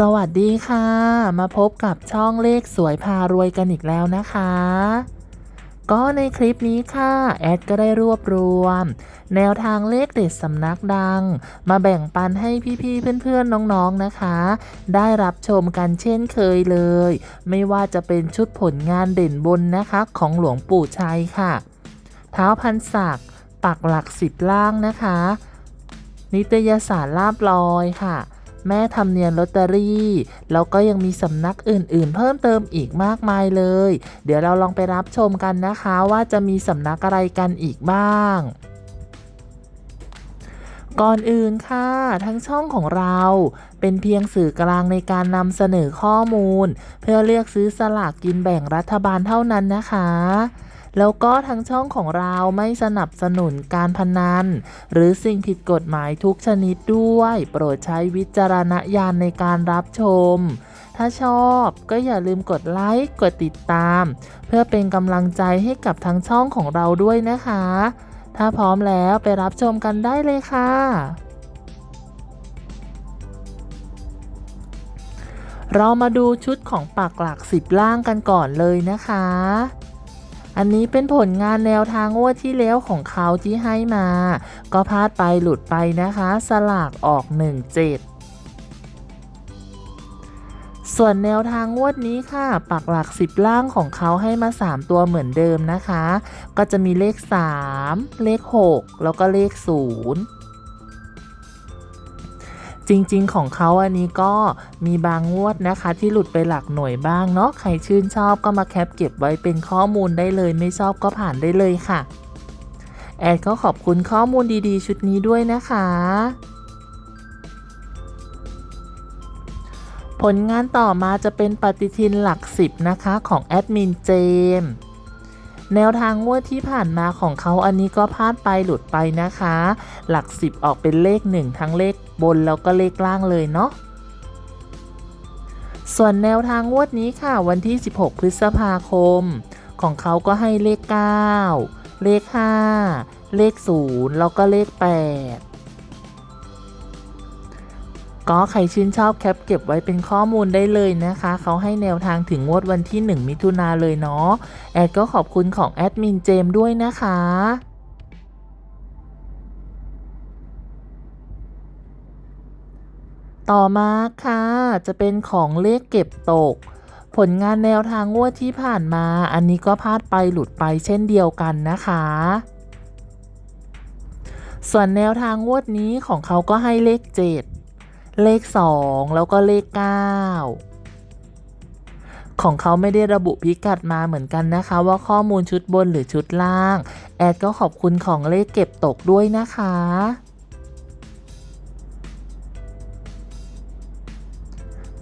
สวัสดีค่ะ มาพบกับช่องเลขสวยพารวยกันอีกแล้วนะคะ ก็ในคลิปนี้ค่ะ แอดก็ได้รวบรวม แนวทางเลขเด็ดสำนักดัง มาแบ่งปันให้พี่ๆเพื่อนๆน้องๆนะคะ ได้รับชมกันเช่นเคยเลย ไม่ว่าจะเป็นชุดผลงานเด่นบนนะคะของหลวงปู่ชัยค่ะ เท้าพันศักดิ์ปักหลักสิบล่างนะคะ นิตยสารลาบลอยค่ะ แม่ทำเนียนลอตเตอรี่ แล้วก็ยังมีสำนักอื่นๆ เพิ่มเติมอีกมากมายเลย เดี๋ยวเราลองไปรับชมกันนะคะว่าจะมีสำนักอะไรกันอีกบ้างก่อนอื่นค่ะ ทั้งช่องของเราเป็นเพียงสื่อกลางในการนำเสนอข้อมูล เพื่อเลือกซื้อสลากกินแบ่งรัฐบาลเท่านั้นนะคะ แล้วก็ทั้งช่องของเราไม่สนับสนุนการพนัน หรือสิ่งผิดกฎหมายทุกชนิดด้วย โปรดใช้วิจารณญาณในการรับชม ถ้าชอบก็อย่าลืมกดไลค์กดติดตาม เพื่อเป็นกำลังใจให้กับทั้งช่องของเราด้วยนะคะ ถ้าพร้อมแล้วไปรับชมกันได้เลยค่ะเรามาดูชุดของปักหลักสิบล่างกันก่อนเลยนะคะ อันนี้เป็นผลงานแนวทางงวดที่แล้วของเขาที่ให้มา ก็พลาดไปหลุดไปนะคะ สลากออก 17ส่วนแนวทางงวดนี้ค่ะ ปักหลัก 10 ล่างของเขาให้มา 3 ตัวเหมือนเดิมนะคะ ก็จะมีเลข 3 เลข 6 แล้วก็เลข 0 จริงๆ ของเขาอันนี้ก็มีบางงวดนะคะที่หลุดไปหลักหน่วยบ้างเนาะใครชื่นชอบก็มาแคปเก็บไว้เป็นข้อมูลได้เลย ไม่ชอบก็ผ่านได้เลยค่ะ แอดก็ขอบคุณข้อมูลดีๆ ชุดนี้ด้วยนะคะ ผลงานต่อมาจะเป็นปฏิทินหลักสิบนะคะของแอดมินเจมส์ แนวทางงวดที่ผ่านมาของเขาอันนี้ก็พลาดไปหลุดไปนะคะ หลักสิบออกเป็นเลขหนึ่งทั้งเลขบนแล้วก็เลขล่างเลยเนาะส่วนแนวทางงวดนี้ค่ะ วันที่ 16 พฤษภาคม ของเขาก็ให้เลข 9 เลข 5 เลข 0 แล้วก็เลข 8 ก็ใครชื่นชอบแคปเก็บไว้เป็นข้อมูลได้เลยนะคะ เขาให้แนวทางถึงงวดวันที่ 1 มิถุนาเลยเนาะ แอดก็ขอบคุณของแอดมินเจมด้วยนะคะต่อมาค่ะ จะเป็นของเลขเก็บตก ผลงานแนวทางงวดที่ผ่านมา อันนี้ก็พลาดไปหลุดไปเช่นเดียวกันนะคะ ส่วนแนวทางงวดนี้ของเขาก็ให้เลข7 เลข 2 แล้วก็เลข 9 ของเขาไม่ได้ระบุพิกัดมาเหมือนกันนะคะ ว่าข้อมูลชุดบนหรือชุดล่าง แอดก็ขอบคุณของเลขเก็บตกด้วยนะคะ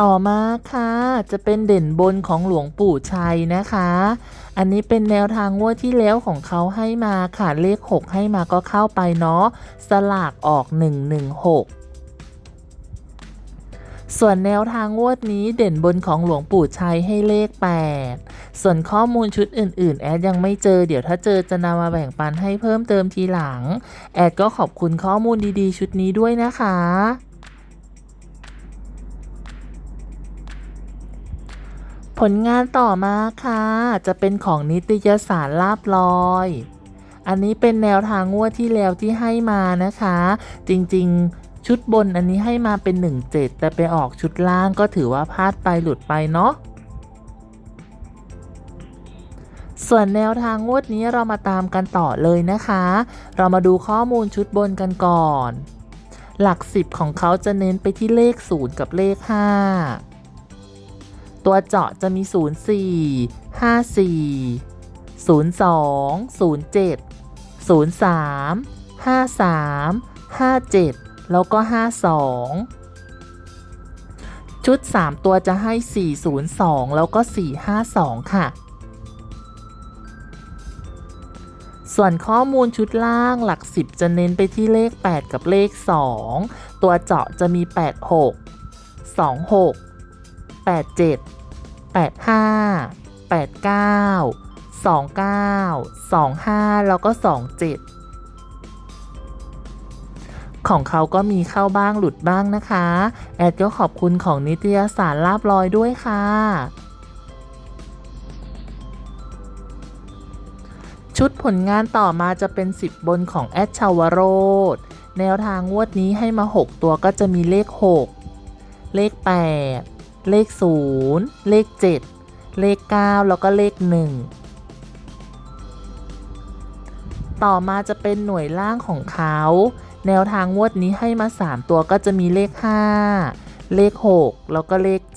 ต่อมาค่ะ จะเป็นเด่นบนของหลวงปู่ชัยนะคะ อันนี้เป็นแนวทางงวดที่แล้วของเขาให้มาค่ะ เลข 6 ให้มาก็เข้าไปเนาะ สลากออก 116 ส่วนแนวทางงวดนี้เด่นบนของหลวงปู่ชัยให้เลข 8 ส่วนข้อมูลชุดอื่น ๆ แอดยังไม่เจอ เดี๋ยวถ้าเจอจะนำมาแบ่งปันให้เพิ่มเติมทีหลัง แอดก็ขอบคุณข้อมูลดีๆ ชุดนี้ด้วยนะคะผลงานต่อมาค่ะ จะเป็นของนิตยสารลาบลอย อันนี้เป็นแนวทางงวดที่แล้วที่ให้มานะคะ จริงๆ ชุดบนอันนี้ให้มาเป็น 17 แต่ไปออกชุดล่างก็ถือว่าพลาดไปหลุดไปเนาะส่วนแนวทางงวดนี้เรามาตามกันต่อเลยนะคะ เรามาดูข้อมูลชุดบนกันก่อน หลัก 10 ของเขาจะเน้นไปที่เลข 0 กับเลข 5 ตัวเจาะจะมี 04 54 02 07 03 53 57 แล้วก็ 52 ชุด 3 ตัวจะให้ 402 แล้วก็ 452 ค่ะ ส่วนข้อมูลชุดล่างหลัก 10 จะเน้นไปที่เลข 8 กับเลข 2 ตัวเจาะจะมี 86 26 87 85 89 29 25 แล้วก็ 27 ของเขาก็มีเข้าบ้างหลุดบ้างนะคะ แอดก็ขอบคุณของนิตยสารลาบลอยด้วยค่ะชุดผลงานต่อมาจะเป็น 10 บนของแอดชาวโรดแนวทางงวดนี้ให้มา 6 ตัวก็จะมีเลข 6 เลข 8 เลข 0 เลข 7 เลข 9 แล้วก็เลข 1 ต่อมาจะเป็นหน่วยล่างของเขา แนวทางงวดนี้ให้มา 3 ตัวก็จะมีเลข 5 เลข 6 แล้วก็เลข 7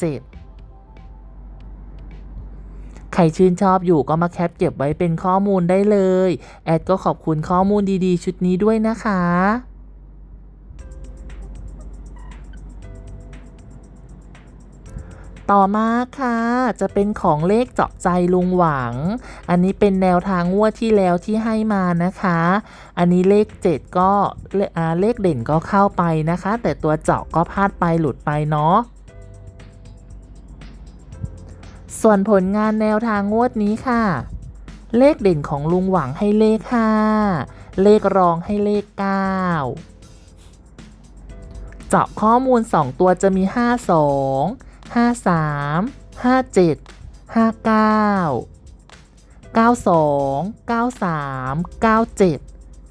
ใครชื่นชอบอยู่ก็มาแคปเก็บไว้เป็นข้อมูลได้เลย แอดก็ขอบคุณข้อมูลดีๆ ชุดนี้ด้วยนะคะ ต่อมาค่ะ จะเป็นของเลขเจาะใจลุงหวัง อันนี้เป็นแนวทางงวดที่แล้วที่ให้มานะคะ อันนี้เลข 7 ก็เลอ่าเลขเด่นก็เข้าไปนะคะ แต่ตัวเจาะก็พลาดไปหลุดไปเนาะส่วนผลงานแนวทางงวดนี้ค่ะ เลขเด่นของลุงหวังให้เลข 5 เลขรองให้เลข 9 เจาะข้อมูล 2 ตัวจะมี 52 53 57 59 92 93 97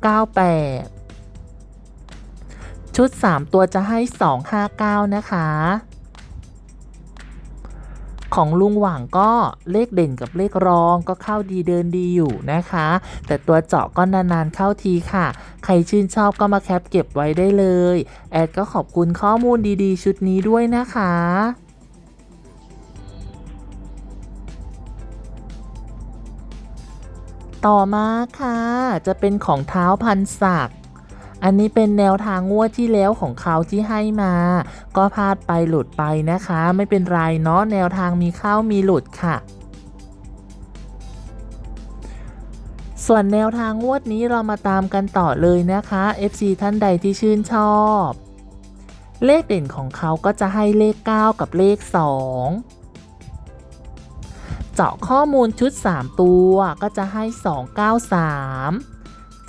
98 ชุด 3 ตัวจะให้ 259 นะคะ ของลุงหว่างก็เลขเด่นกับเลขรองก็เข้าดีเดินดีอยู่นะคะ แต่ตัวเจาะก็นานๆเข้าทีค่ะ ใครชื่นชอบก็มาแคปเก็บไว้ได้เลย แอดก็ขอบคุณข้อมูลดีๆ ชุดนี้ด้วยนะคะ ต่อมาค่ะ จะเป็นของเท้าพันศักดิ์อันนี้เป็นแนวทางงวดที่แล้วของเขาที่ให้มา ก็พลาดไปหลุดไปนะคะ ไม่เป็นไรเนาะแนวทางมีเข้ามีหลุดค่ะ ส่วนแนวทางงวดนี้เรามาตามกันต่อเลยนะคะ FC ท่านใดที่ชื่นชอบ เลขเด่นของเขาก็จะให้เลข 9 กับเลข 2 เจาะข้อมูลชุด 3 ตัวก็จะให้ 293 792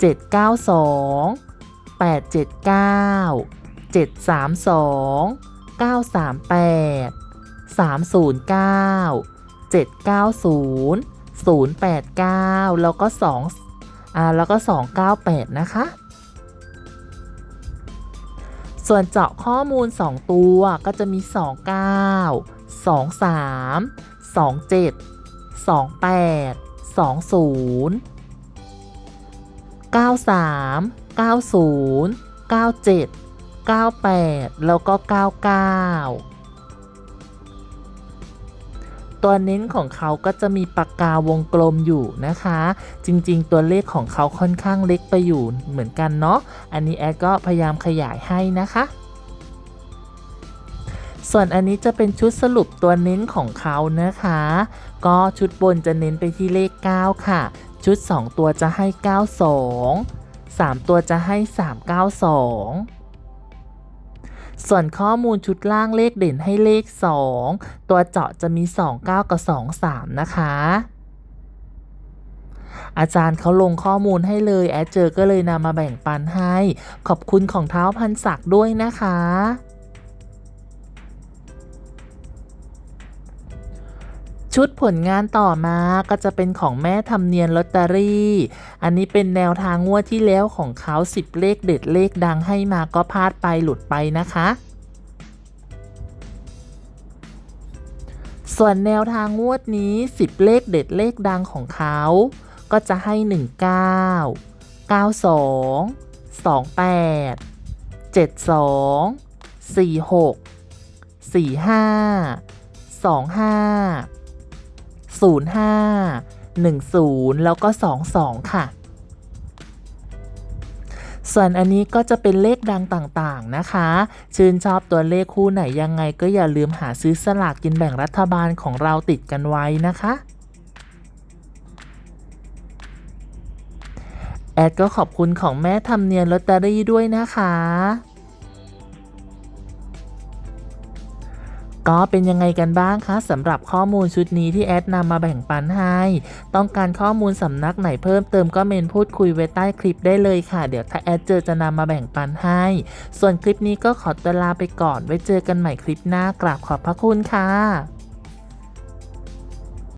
879 732 938 309 790 089 แล้วก็2อ่าแล้วก็ 298 นะคะ ส่วนเจาะข้อมูล 2 ตัวก็จะมี 29 23 27 28 20 93 90 97 98 แล้วก็ 99 ตัวเน้นของเขาก็จะมีปากกาวงกลมอยู่นะคะ จริงๆ ตัวเลขของเขาค่อนข้างเล็กไปอยู่เหมือนกันเนาะ อันนี้แอดก็พยายามขยายให้นะคะ ส่วนอันนี้จะเป็นชุดสรุปตัวเน้นของเขานะคะ ก็ชุดบนจะเน้นไปที่เลข 9 ค่ะ ชุด 2 ตัวจะให้ 92 3 ตัวจะให้ 392ส่วนข้อมูลชุดล่างเลขเด่นให้เลข 2 ตัวเจาะจะมี 29 กับ 23 นะคะ อาจารย์เขาลงข้อมูลให้เลย แอดเจอก็เลยนำมาแบ่งปันให้ ขอบคุณของเท้าพันศักดิ์ด้วยนะคะ ชุดผลงานต่อมาก็จะเป็นของแม่ทำเนียนลอตเตอรี่ อันนี้เป็นแนวทางงวดที่แล้วของเขา 10 เลขเด็ดเลขดังให้มาก็พลาดไปหลุดไปนะคะ ส่วนแนวทางงวดนี้ 10 เลขเด็ดเลขดังของเขา ก็จะให้ 19 92 28 72 46 45 25 05 10 แล้วก็ 22 ค่ะ ส่วนอันนี้ก็จะเป็นเลขดังต่างๆนะคะ ชื่นชอบตัวเลขคู่ไหนยังไงก็อย่าลืมหาซื้อสลากกินแบ่งรัฐบาลของเราติดกันไว้นะคะแอดก็ขอบคุณของแม่ทำเนียนลอตเตอรี่ด้วยนะคะ ก็เป็นยังไงกันบ้างคะสำหรับข้อมูลชุดนี้ที่แอดนำมาแบ่งปันให้ ต้องการข้อมูลสำนักไหนเพิ่มเติมก็เมนพูดคุยไว้ใต้คลิปได้เลยค่ะ เดี๋ยวถ้าแอดเจอจะนำมาแบ่งปันให้ ส่วนคลิปนี้ก็ขอตัวลาไปก่อนไว้เจอกันใหม่คลิปหน้ากราบขอบพระคุณค่ะ